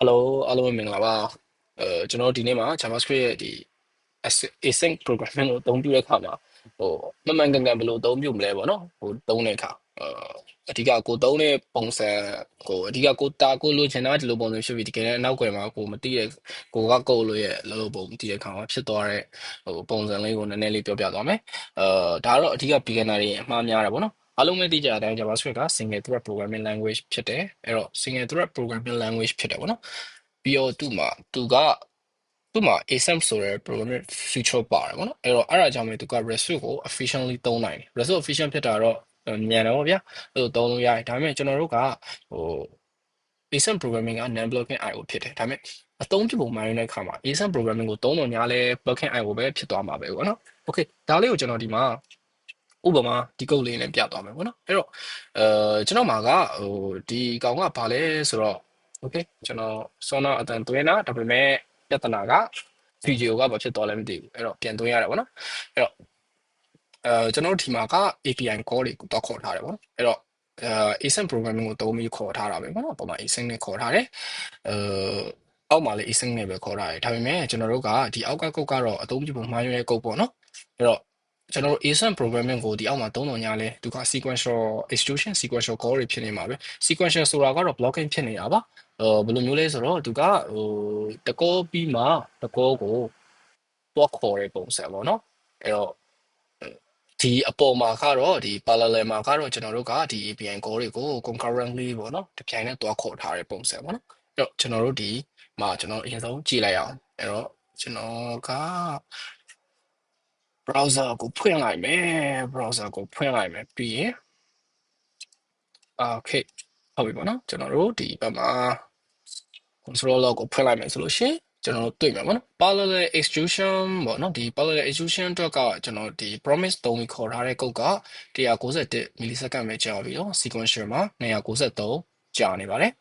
Hello အားလုံးပဲမင်္ဂလာပါအဲကျွန်တော်တို့ဒီနေ့မှာ JavaScript ရဲ့ဒီ as- async programming ကိုအသုံးပြုတဲ့အခါမှာဟိုမမှန်ကန်ကန်ဘယ်လိုအသုံးပြုမလဲပေါ့နော်ဟိုသုံးတဲ့အခါအဲအဓိကကိုသုံးတဲ့ပုံစံကိုအဓိကကိုတာကိုလိုချင်တာဒီလိုပုံစံဖြစ်ပြီးတကယ်လည်းအနောက်ကွယ်မှာကိုမသိတဲ့ကိုကကိုလိုရဲ့လောလောပုံမသိတဲ့အခါမှာဖြစ်သွားတဲ့ဟိုပုံစံလေးကိုနည်းနည်းလေးပြောပြသွားမယ်အဲဒါကတော့အဓိက beginner တွေအမှားများတယ်ပေါ့နော် အားလုံးပဲသိကြတဲ့အတိုင်း JavaScript က single thread programming language ဖြစ်တယ်အဲ့တော့ single thread programming language ဖြစ်တယ်ပေါ့နော်ပြီးတော့သူ့မှာသူကသူ့မှာ async ဆိုတဲ့ programming feature ပါတယ်ပေါ့နော်အဲ့တော့အဲ့ဒါကြောင့်မို့သူက resource ကို efficiently သုံးနိုင်တယ် resource efficient ဖြစ်တာတော့မြန်တယ်ပေါ့ဗျာအဲ့လိုသုံးလို့ရတယ်ဒါပေမဲ့ကျွန်တော်တို့ကဟို async programming က non blocking IO ဖြစ်တယ်ဒါပေမဲ့အသုံးပြုပုံမှန်ရတဲ့အခါမှာ async programming ကိုသုံးတော့ညာလဲ blocking IO ပဲဖြစ်သွားမှာပဲပေါ့နော် okay ဒါလေးကိုကျွန်တော်ဒီမှာ ဥပမာဒီကုတ်လေးနဲ့ပြသွားမယ်ပေါ့နော်အဲ့တော့အဲကျွန်တော်မှာကဟိုဒီကောင်ကဘာလဲဆိုတော့ okay ကျွန်တော်စောနာအတန်သွင်းတာဒါပေမဲ့ပြဿနာကဗီဒီယိုကဘာဖြစ်သွားလဲမသိဘူးအဲ့တော့ပြန်သွင်းရတယ်ပေါ့နော်အဲ့တော့အဲကျွန်တော်တို့ဒီမှာက API call တွေကိုတော့ခေါ်ထားတယ်ပေါ့နော်အဲ့တော့အဲ async programming ကိုသုံးပြီးခေါ်ထားတာပဲပေါ့နော်ပုံမှန် async နဲ့ခေါ်ထားတယ်အဲအောက်မှာလည်း async နဲ့ပဲခေါ်ထားတယ်ဒါပေမဲ့ကျွန်တော်တို့ကဒီအောက်ကကုတ်ကတော့အသုံးပြုပုံမှားရတဲ့ကုတ်ပေါ့နော်အဲ့တော့ ကျွန်တော်တို့ async programming ကိုဒီအောက်မှာသုံးတော့ညာလဲသူက sequential execution sequential call တွေဖြစ်နေမှာပဲ sequential ဆိုတာကတော့ blocking ဖြစ်နေတာပါဟိုဘယ်လိုမျိုးလဲဆိုတော့သူကဟိုတကောပြီးမှတကောကိုတော့ခေါ်တဲ့ပုံစံပေါ့နော်အဲ့တော့ဒီအပေါ်မှာကတော့ဒီ parallel မှာကတော့ကျွန်တော်တို့ကဒီ API call တွေကို concurrently ပေါ့နော်တစ်ပြိုင်နက်သွားခေါ်ထားတဲ့ပုံစံပေါ့နော်အဲ့တော့ကျွန်တော်တို့ဒီမှာကျွန်တော်အရင်ဆုံးကြည့်လိုက်အောင်အဲ့တော့ကျွန်တော်က browser ကိုဖွင့်လိုက်မယ် browser ကိုဖွင့်လိုက်မယ်ပြီးရင် okay ဟုတ်ပြီပေါ့နော်ကျွန်တော်တို့ဒီဘက်မှာ console log ကိုဖွင့်လိုက်မယ်ဆိုလို့ရှိရင်ကျွန်တော်တို့တွေ့မှာပေါ့နော် parallel execution ပေါ့နော်ဒီ parallel execution အတွက်ကကျွန်တော်ဒီ promise သုံးပြီးခေါ်ထားတဲ့ code က191 millisecond ပဲကြာပြီးတော့ sequential မှာ293ကြာနေပါတယ်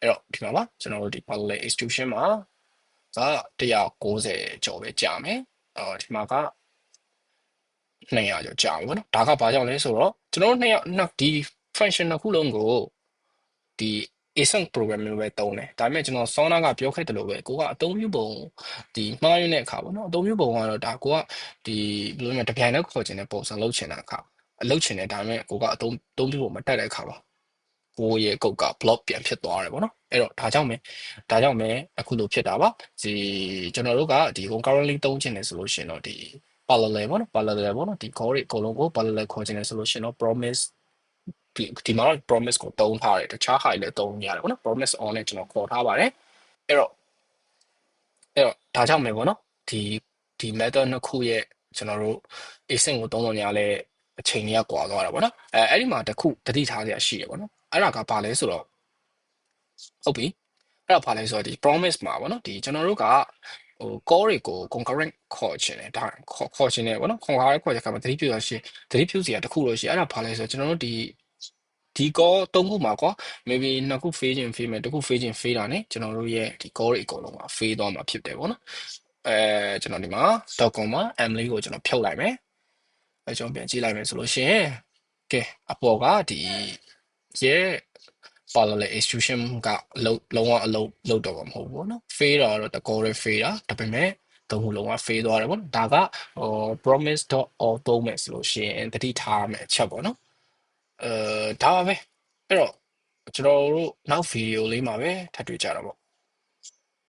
အဲ့တော့ဒီမှာပါကျွန်တော်တို့ဒီ parallel execution မှာက190ကျော်ပဲကြာမယ်အော်ဒီမှာက 200ကျော်ကြာပြီပေါ့နော်ဒါကဘာကြောင့်လဲဆိုတော့ကျွန်တော်တို့နှစ်ယောက်နှစ်ဒီ function နှစ်ခုလုံးကိုဒီ async programming ပဲတုံးတယ်ဒါပေမဲ့ကျွန်တော် Sona ကပြောခဲ့တယ်လို့ပဲကိုကအသုံးပြုပုံဒီမှားရင်းတဲ့အခါပေါ့နော်အသုံးပြုပုံကတော့ဒါကိုကဒီဘယ်လိုလဲတပြိုင်တည်းခေါ်ချင်တဲ့ပုံစံလုပ်ချင်တဲ့အခါအလုပ်ချင်တယ်ဒါပေမဲ့ကိုကအသုံးအသုံးပြုပုံမတက်တဲ့အခါပါကိုရဲ့ကုတ်က block ပြန်ဖြစ်သွားတယ်ပေါ့နော်အဲ့တော့ဒါကြောင့်ပဲဒါကြောင့်ပဲအခုလိုဖြစ်တာပါဒီကျွန်တော်တို့ကဒီ currently သုံးချင်တယ်ဆိုလို့ရှိရင်တော့ဒီ parallel ပေါ့နော် parallel ပေါ့နော်ဒီ call တွေအကုန်လုံးကို parallel ခေါ်ခြင်းလဲဆိုလို့ရှိရင်တော့ promise ဒီဒီမှာတော့ promise ကိုတုံးထားတယ်တခြားဟာတွေလည်းတုံးရတယ်ပေါ့နော် promise on နဲ့ကျွန်တော်ခေါ်ထားပါတယ်အဲ့တော့အဲ့တော့ဒါကြောင့်မယ်ပေါ့နော်ဒီဒီ method နှစ်ခုရဲ့ကျွန်တော်တို့ async ကိုတုံးလို့ညာလဲအချိန်ကြီးကွာသွားတာပေါ့နော်အဲအဲ့ဒီမှာတစ်ခုတတိထားရရှိရပေါ့နော်အဲ့ဒါကဘာလဲဆိုတော့ဟုတ်ပြီအဲ့ဒါဘာလဲဆိုတော့ဒီ promise မှာပေါ့နော်ဒီကျွန်တော်တို့က ဟို call တွေကို concurrent ခေါ်ချင်တယ်ဒါခေါ်ခေါ်ချင်တယ်ပေါ့နော်ခေါ်ထားတဲ့ခေါ်ချက်မှာသတိပြုရရှိသတိပြုစရာတစ်ခုလို့ရှိအဲ့ဒါဘာလဲဆိုတော့ကျွန်တော်တို့ဒီဒီ call သုံးခုမှာကွာ maybe နှစ်ခု fail ခြင်း fail မယ်တစ်ခု fail ခြင်း fail တာ ਨੇ ကျွန်တော်တို့ရဲ့ဒီ call တွေအကုန်လုံးမှာ fail သွားမှာဖြစ်တယ်ပေါ့နော်အဲကျွန်တော်ဒီမှာ .com မှာ m လေးကိုကျွန်တော်ဖြုတ်လိုက်မယ်အဲကျွန်တော်ပြန်ကြည့်လိုက်မယ်ဆိုလို့ရှိရင်ကဲအပေါ်ကဒီရဲ့ parallel institution ကလုံးလုံးဝအလုပ်လုပ်တော့မှာမဟုတ်ဘူးပေါ့နော် fail တော့တကောရဲ fail တာဒါပေမဲ့သုံးခုလုံးက fail သွားတယ်ပေါ့ဒါကဟို promise.org သုံးမယ်ဆိုလို့ရှိရင်တတိထားမယ်အချက်ပေါ့နော်အဲဒါပါပဲအဲ့တော့ကျွန်တော်တို့နောက်ဗီဒီယိုလေးမှာပဲထပ်တွေ့ကြတော့ပေါ့